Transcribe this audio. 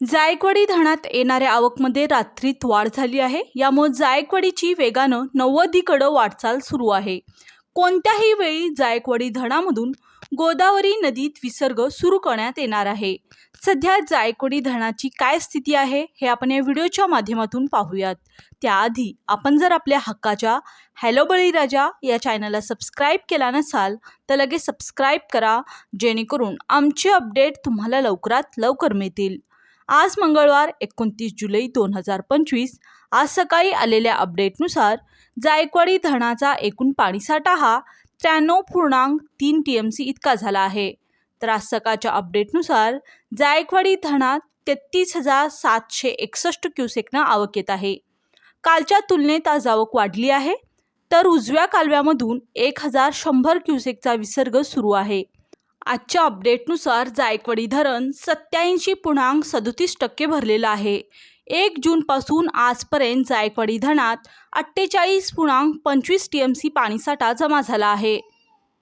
जायकवाडी धरणात येणाऱ्या आवकमध्ये रात्रीत वाढ झाली आहे. यामुळे जायकवाडीची वेगानं नव्वदीकडं वाटचाल सुरू आहे. कोणत्याही वेळी जायकवाडी धरणामधून गोदावरी नदीत विसर्ग सुरू करण्यात येणार आहे. सध्या जायकवाडी धरणाची काय स्थिती आहे हे आपण या व्हिडिओच्या माध्यमातून पाहूयात. त्याआधी आपण जर आपल्या हक्काच्या हॅलो बळीराजा या चॅनलला सबस्क्राईब केला नसाल तर लगेच सबस्क्राईब करा जेणेकरून आमचे अपडेट तुम्हाला लवकरात लवकर मिळतील. आज मंगळवार एकोणतीस जुलै दोन हजार पंचवीस. आज सकाळी आलेल्या अपडेटनुसार जायकवाडी धरणाचा एकूण पाणीसाठा हा त्र्याण्णव पूर्णांक तीन टी एम सी इतका झाला आहे. तर आज सकाळच्या अपडेटनुसार जायकवाडी धरणात तेहतीस हजार सातशे एकसष्ट क्युसेकनं आवक येत आहे. कालच्या तुलनेत आज आवक वाढली आहे. तर उजव्या कालव्यामधून एक हजार शंभर क्युसेकचा विसर्ग सुरू आहे. आजच्या अपडेटनुसार जायकवाडी धरण सत्याऐंशी पूर्णांक सदोतीस टक्के भरलेलं आहे. एक जूनपासून आजपर्यंत जायकवाडी धरणात अठ्ठेचाळीस पूर्णांक पंचवीस टी एम सी पाणीसाठा जमा झाला आहे.